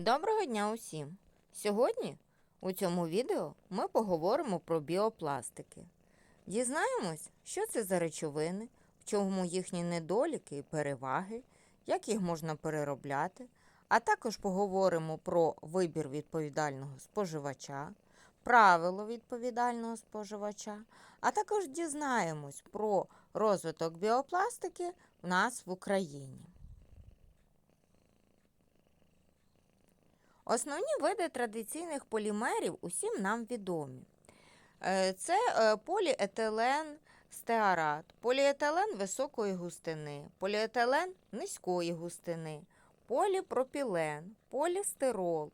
Доброго дня усім! Сьогодні у цьому відео ми поговоримо про біопластики. Дізнаємось, що це за речовини, в чому їхні недоліки і переваги, як їх можна переробляти, а також поговоримо про вибір відповідального споживача, правило відповідального споживача, а також дізнаємось про розвиток біопластики в нас в Україні. Основні види традиційних полімерів усім нам відомі. Е, Це е, поліетилен стеарат, поліетилен високої густини, поліетилен низької густини, поліпропілен, полістирол,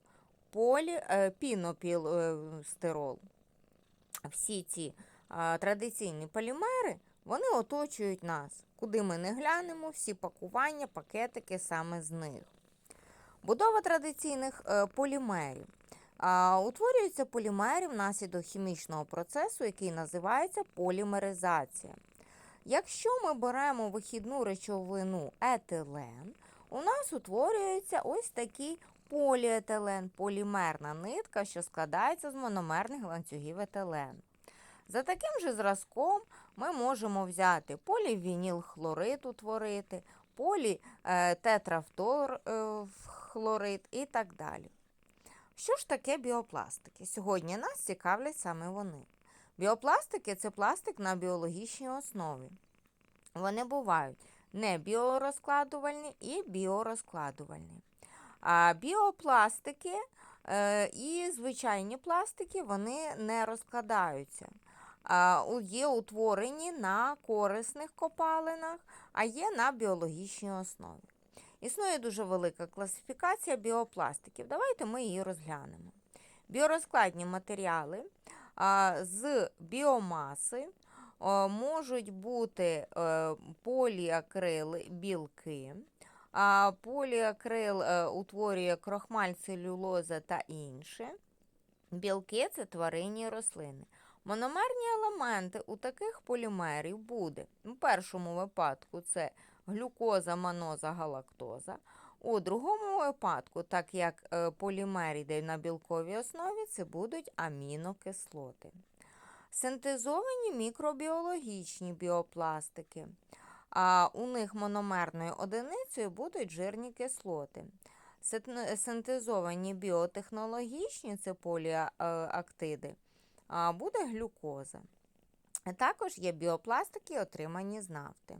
поліпінопілстирол. Всі ці традиційні полімери вони оточують нас. Куди ми не глянемо, всі пакування, пакетики саме з них. Будова традиційних е, полімерів. Утворюються полімери внаслідок хімічного процесу, який називається полімеризація. Якщо ми беремо вихідну речовину етилен, у нас утворюється ось такий поліетилен, полімерна нитка, що складається з мономерних ланцюгів етилену. За таким же зразком ми можемо взяти полівінілхлорид утворити, політетрафторхлорид і так далі. Що ж таке біопластики? Сьогодні нас цікавлять саме вони. Біопластики це пластик на біологічній основі. Вони бувають не біорозкладувальні і біорозкладувальні. А біопластики е, і звичайні пластики вони не розкладаються. Є утворені на корисних копалинах, а є на біологічній основі. Існує дуже велика класифікація біопластиків. Давайте ми її розглянемо. Біорозкладні матеріали з біомаси можуть бути е, поліакрили білки. Поліакрил е, утворює крохмаль, целюлоза та інше. Білки це тваринні рослини. Мономерні елементи у таких полімерів буде у першому випадку це глюкоза, маноза, галактоза. У другому випадку, так як е, полімер йде на білковій основі, це будуть амінокислоти. Синтезовані мікробіологічні біопластики. А у них мономерною одиницею будуть жирні кислоти. Синтезовані біотехнологічні це поліактиди, буде глюкоза. Також є біопластики, отримані з нафти.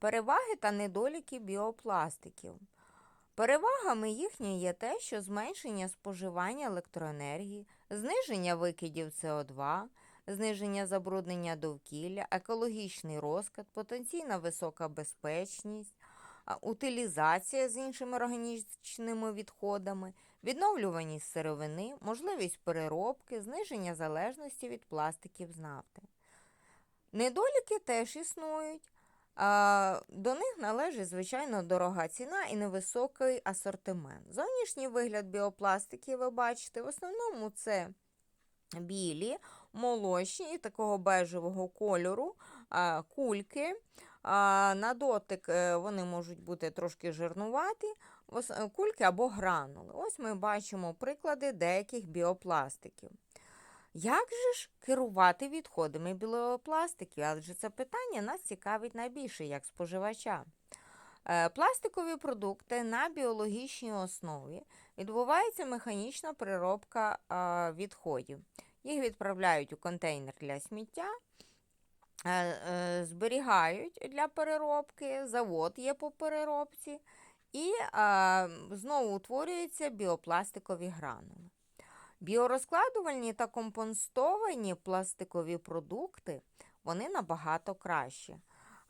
Переваги та недоліки біопластиків. Перевагами їхнє є те, що зменшення споживання електроенергії, зниження викидів СО2, зниження забруднення довкілля, екологічний розклад, потенційна висока безпечність, утилізація з іншими органічними відходами, відновлюваність сировини, можливість переробки, зниження залежності від пластиків з нафти. Недоліки теж існують. До них належить, звичайно, дорога ціна і невисокий асортимент. Зовнішній вигляд біопластики, ви бачите, в основному це білі, молочні, такого бежевого кольору, кульки. На дотик е, вони можуть бути трошки жирнуваті, кульки або гранули. Ось ми бачимо приклади деяких біопластиків. Як же ж керувати відходами біопластиків? Адже це питання нас цікавить найбільше як споживача. Е, Пластикові продукти на біологічній основі відбувається механічна переробка відходів. Їх відправляють у контейнер для сміття, е, е, зберігають для переробки, завод є по переробці, і знову утворюються біопластикові гранули. Біорозкладувальні та компостовані пластикові продукти вони набагато краще,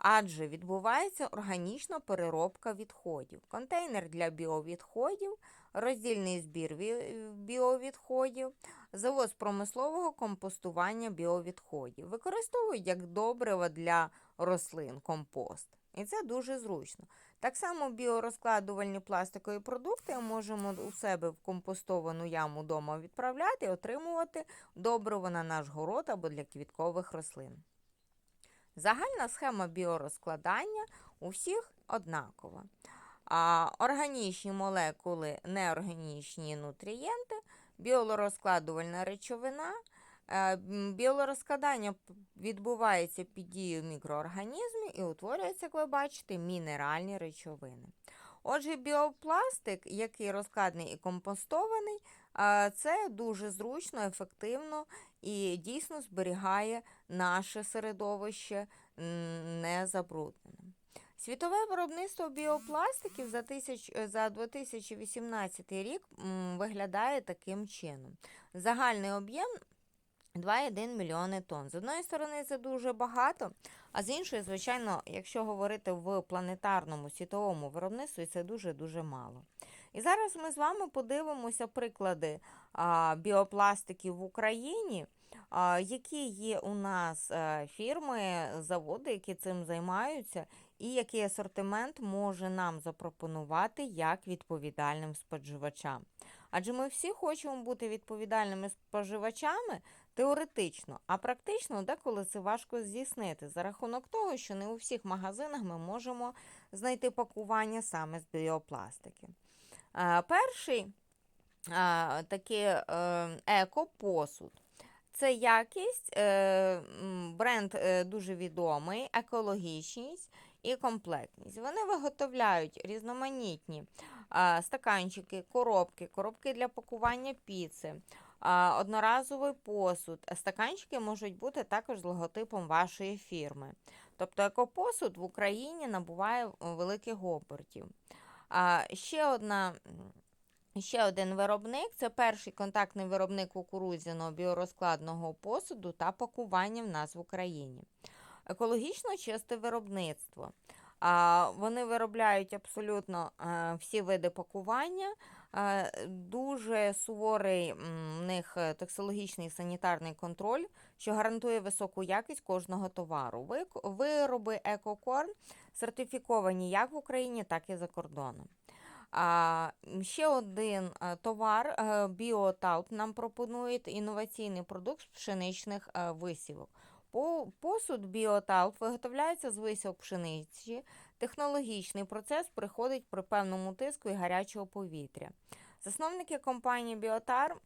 адже відбувається органічна переробка відходів. Контейнер для біовідходів, роздільний збір біовідходів, завоз промислового компостування біовідходів. Використовують як добриво для рослин компост. І це дуже зручно. Так само біорозкладувальні пластикові продукти можемо у себе в компостовану яму вдома відправляти і отримувати добриво на наш город або для квіткових рослин. Загальна схема біорозкладання у всіх однакова. А, органічні молекули, неорганічні нутрієнти, біолорозкладувальна речовина. Е, Біолорозкладання відбувається під дією мікроорганізмів і утворюються, як ви бачите, мінеральні речовини. Отже, біопластик, який розкладений і компостований, це дуже зручно, ефективно і дійсно зберігає наше середовище незабрудненим. Світове виробництво біопластиків за, тисяч, е, за 2018 рік виглядає таким чином. Загальний об'єм 2,1 мільйони тонн. З одної сторони, це дуже багато, а з іншої, звичайно, якщо говорити в планетарному світовому виробництві, це дуже-дуже мало. І зараз ми з вами подивимося приклади біопластиків в Україні. Які є у нас е, фірми, заводи, які цим займаються, і який асортимент може нам запропонувати як відповідальним споживачам. Адже ми всі хочемо бути відповідальними споживачами теоретично, а практично деколи це важко здійснити за рахунок того, що не у всіх магазинах ми можемо знайти пакування саме з біопластики. Перший такий е, еко-посуд. Це якість, е, бренд е, дуже відомий, екологічність і комплектність. Вони виготовляють різноманітні стаканчики, коробки, коробки для пакування піци, одноразовий посуд. Стаканчики можуть бути також з логотипом вашої фірми. Тобто екопосуд в Україні набуває великих обертів. А, ще одна. Ще один виробник це перший контактний виробник кукурудзяного біорозкладного посуду та пакування в нас в Україні. Екологічно чисте виробництво. Вони виробляють абсолютно е, всі види пакування. Дуже суворий в них е, токсикологічний і санітарний контроль, що гарантує високу якість кожного товару. Вироби Екокорн сертифіковані як в Україні, так і за кордоном. Ще один е, товар е, Біоталп нам пропонує інноваційний продукт з пшеничних висівок. Посуд Біоталп виготовляється з висівок пшениці. Технологічний процес приходить при певному тиску і гарячого повітря. Засновники компанії Біотар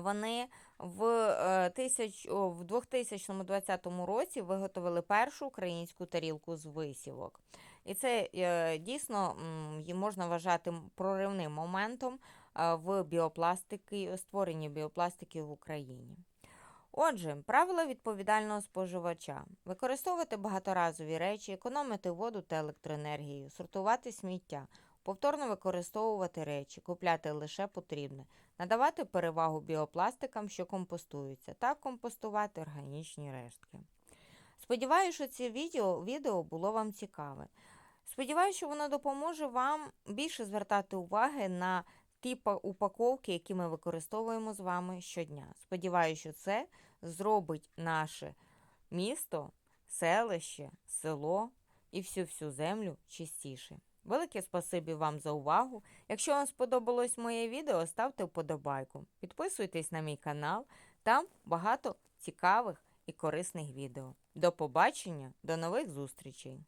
вони в, е, тисяч, в 2020 році виготовили першу українську тарілку з висівок. І це е, дійсно можна вважати проривним моментом е, в біопластики, створенні біопластики в Україні. Отже, правила відповідального споживача: використовувати багаторазові речі, економити воду та електроенергію, сортувати сміття, повторно використовувати речі, купляти лише потрібне, надавати перевагу біопластикам, що компостуються, та компостувати органічні рештки. Сподіваюся, що це відео, відео було вам цікаве. Сподіваюся, що воно допоможе вам більше звертати уваги на ті упаковки, які ми використовуємо з вами щодня. Сподіваюся, що це зробить наше місто, селище, село і всю-всю землю чистіше. Велике спасибі вам за увагу. Якщо вам сподобалось моє відео, ставте вподобайку. Підписуйтесь на мій канал, там багато цікавих і корисних відео. До побачення, до нових зустрічей!